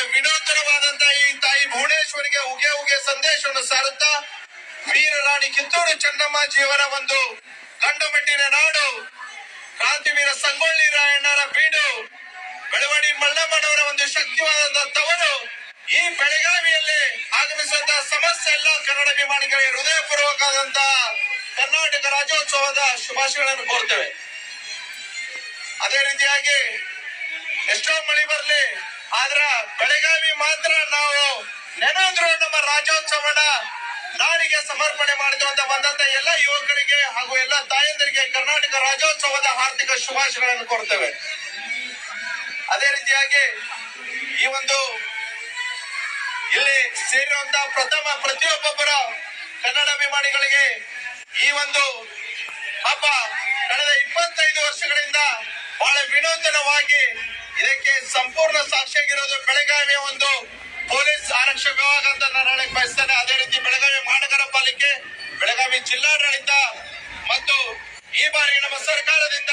ಬಹಳ ವಿನೂತನವಾದಂತ ಈ ತಾಯಿ ಭುವನೇಶ್ವರಿಗೆ ಉಗೆ ಉಗೆ ಸಂದೇಶವನ್ನು ಸಾರುತ್ತಾ, ವೀರ ರಾಣಿ ಕಿತ್ತೂರು ಚೆನ್ನಮ್ಮಾಜಿಯವರ ಒಂದು ಕಂಡುಮೆಟ್ಟಿನ ನಾಡು, ಕ್ರಾಂತಿವೀರ ಸಂಗೊಳ್ಳಿ ರಾಯಣ್ಣರ ಬೀಡು ಬೆಳವಡಿ ಮಲ್ಲಮ್ಮನವರ ಒಂದು ಶಕ್ತಿವಾದಂತಹ ತವರು ಈ ಬೆಳಗಾವಿಯಲ್ಲಿ ಆಗಮಿಸುವಂತಹ ಸಮಸ್ಯೆ ಎಲ್ಲ ಕನ್ನಡ ಅಭಿಮಾನಿಗಳಿಗೆ ಹೃದಯಪೂರ್ವಕವಾದಂತಹ ಕರ್ನಾಟಕ ರಾಜ್ಯೋತ್ಸವದ ಶುಭಾಶಯಗಳನ್ನು ಕೋರ್ತೇವೆ. ಅದೇ ರೀತಿಯಾಗಿ ಎಷ್ಟೋ ಮಳೆ ಬರ್ಲಿ, ಆದ್ರ ಬೆಳಗಾವಿ ಮಾತ್ರ ನಾವು ನೆನೆದ್ರು ನಮ್ಮ ರಾಜ್ಯೋತ್ಸವನ ನಾಡಿಗೆ ಸಮರ್ಪಣೆ ಅಂತ ಬಂದಂತ ಎಲ್ಲ ಯುವಕರಿಗೆ ಹಾಗೂ ಎಲ್ಲ ತಾಯಂದರಿಗೆ ಕರ್ನಾಟಕ ರಾಜ್ಯೋತ್ಸವದ ಹಾರ್ದಿಕ ಶುಭಾಶಯಗಳನ್ನು ಕೋರ್ತೇವೆ. ಅದೇ ರೀತಿಯಾಗಿ ಈ ಒಂದು ಇಲ್ಲಿ ಸೇರಿರುವಂತ ಪ್ರಥಮ ಪ್ರತಿಯೊಬ್ಬೊಬ್ಬರ ಕನ್ನಡ ಅಭಿಮಾನಿಗಳಿಗೆ ಈ ಒಂದು ಹಬ್ಬ ಕಳೆದ ಇಪ್ಪತ್ತೈದು ವರ್ಷಗಳಿಂದ ಬಹಳ ವಿನೂತನವಾಗಿ ಇದಕ್ಕೆ ಸಂಪೂರ್ಣ ಸಾಕ್ಷಿಯಾಗಿರೋದು ಬೆಳಗಾವಿಯ ಒಂದು ಪೊಲೀಸ್ ಆರಕ್ಷಕ ವಿಭಾಗ ಅಂತ ನಾನು ಹೇಳಕ್ ಬಯಸ್ತೇನೆ. ಅದೇ ರೀತಿ ಬೆಳಗಾವಿ ಮಹಾನಗರ ಪಾಲಿಕೆ, ಬೆಳಗಾವಿ ಜಿಲ್ಲಾಡಳಿತ ಮತ್ತು ಈ ಬಾರಿ ನಮ್ಮ ಸರ್ಕಾರದಿಂದ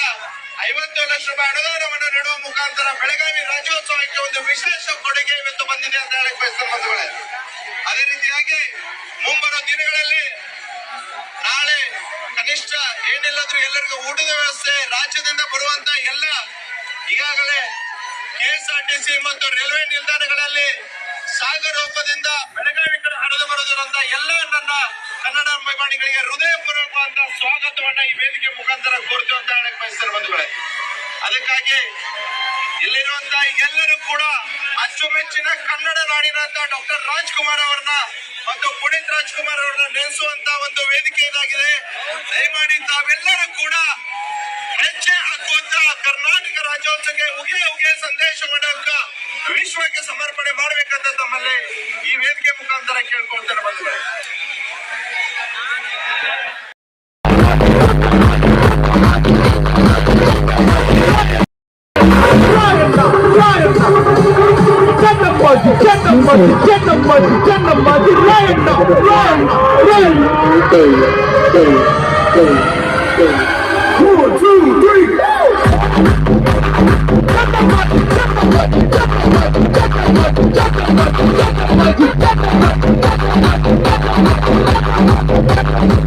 ಐವತ್ತು ಲಕ್ಷ ರೂಪಾಯಿ ಅನುದಾನವನ್ನು ನೀಡುವ ಮುಖಾಂತರ ಬೆಳಗಾವಿ ರಾಜ್ಯೋತ್ಸವಕ್ಕೆ ಒಂದು ವಿಶೇಷ ಕೊಡುಗೆ ಇವತ್ತು ಬಂದಿದೆ ಅಂತ ಹೇಳಕ್ ಬಯಸ್ತೇನೆ ಬಂಧುಗಳೇ. ಅದೇ ರೀತಿಯಾಗಿ ಮುಂಬರುವ ದಿನಗಳಲ್ಲಿ ನಾಳೆ ಕನಿಷ್ಠ ಏನಿಲ್ಲದ್ರೂ ಎಲ್ಲರಿಗೂ ಊಟದ ವ್ಯವಸ್ಥೆ, ರಾಜ್ಯದಿಂದ ಬರುವಂತ ಎಲ್ಲ ಈಗಾಗಲೇ ಕೆಎಸ್ಆರ್ಟಿಸಿ ಮತ್ತು ರೈಲ್ವೆ ನಿಲ್ದಾಣಗಳಲ್ಲಿ ಸಾಗರೋಪದಿಂದ ಬೆಳಗಾವಿ ಕಡೆ ಹರಿದು ಬರೋದಿರುವಂತ ಎಲ್ಲ ನನ್ನ ಕನ್ನಡ ಅಭಿಮಾನಿಗಳಿಗೆ ಹೃದಯಪೂರ್ವಕವಾದ ಸ್ವಾಗತವನ್ನ ಈ ವೇದಿಕೆ ಮುಖಾಂತರ ಕೋರ್ತು ಅಂತ ಹೇಳಕ್ ಬಯಸ್ತಾರೆ ಬಂಧುಗಳೇ. ಅದಕ್ಕಾಗಿ ಇಲ್ಲಿರುವಂತ ಎಲ್ಲರೂ ಕೂಡ ಅಚ್ಚುಮೆಚ್ಚಿನ ಕನ್ನಡ ನಾಡಿನಂತ ಡಾಕ್ಟರ್ ರಾಜ್ಕುಮಾರ್ ಅವರನ್ನ ಮತ್ತು ಪುನೀತ್ ರಾಜ್ಕುಮಾರ್ ಅವರನ್ನ ನೆನೆಸುವಂತ ಒಂದು ವೇದಿಕೆ ಇದಾಗಿದೆ ದಯಮಾಡಿ ತಾವೆಲ್ಲರೂ ಕೂಡ ಹೆಜ್ಜೆ ಹಾಕುವಂತ ಕರ್ನಾಟಕ ರಾಜ್ಯೋತ್ಸವಕ್ಕೆ ಉಗೆ ಉಗೆ ಸಂದೇಶವನ್ನ ವಿಶ್ವಕ್ಕೆ ಸಮರ್ಪಣೆ ಮಾಡ್ಬೇಕಂತ ತಮ್ಮಲ್ಲಿ ಈ ವೇದಿಕೆ ಮುಖಾಂತರ ಕೇಳ್ಕೊಳ್ತಾರೆ ಬಂಧುಗಳೇ Channamaji, Channamaji, Channamaji, Channamaji, Lion now, Lion, Lion. Two, Belagavi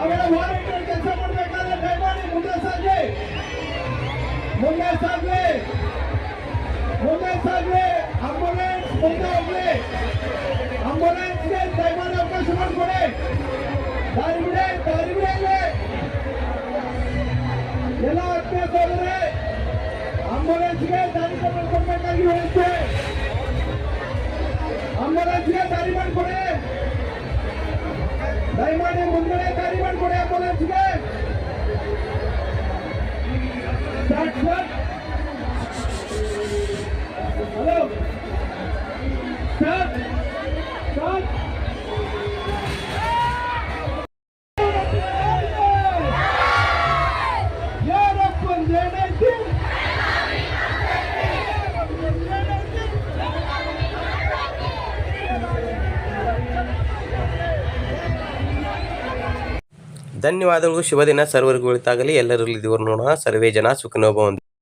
ತಾವೆಲ್ಲ ವಾರಂಟಿಯರ್ ಕೆಲಸ ಮಾಡಬೇಕಾದ್ರೆ ದಯಮಾಡಿ ಮುಂದೆ ಸಾಗಿ ಮುಂದೆ ಸಾಗ್ಲಿ ಮುಂದೆ ಸಾಗ್ಲಿ ಆಂಬುಲೆನ್ಸ್ ಮುಂದೆ ಹೋಗ್ಲಿ ಆಂಬುಲೆನ್ಸ್ಗೆ ದಯಮಾಡಿ ಅವಕಾಶ ಮಾಡಿಕೊಡಿ ದಾರಿ ಬಿಡಿ ದಾರಿ ಬಿಡಿ ಅಲ್ಲಿ. ಎಲ್ಲ ಆತ್ಮೀಯ ಸೋದರೇ ಆಂಬುಲೆನ್ಸ್ಗೆ ದಾರಿ ಕೊಡಬೇಕಾಗಿ ಹೇಳುತ್ತೆ ಆಂಬುಲೆನ್ಸ್ಗೆ ದಾರಿ ಮಾಡಿಕೊಡಿ ದಯಮಾಡಿ ಮುಂದೆ ದಾರಿ ಮಾಡಿಕೊಡಿ ಆಂಬುಲೆನ್ಸ್ಗೆ ಧನ್ಯವಾದಗಳು. ಶುಭ ದಿನ ಸರ್ವರಿಗೂ ಒಳಿತಾಗಲಿ ಎಲ್ಲರಲ್ಲಿ ದೇವರು ನೋಡೋಣ. ಸರ್ವೇ ಜನ ಸುಖನೋಭವಂತು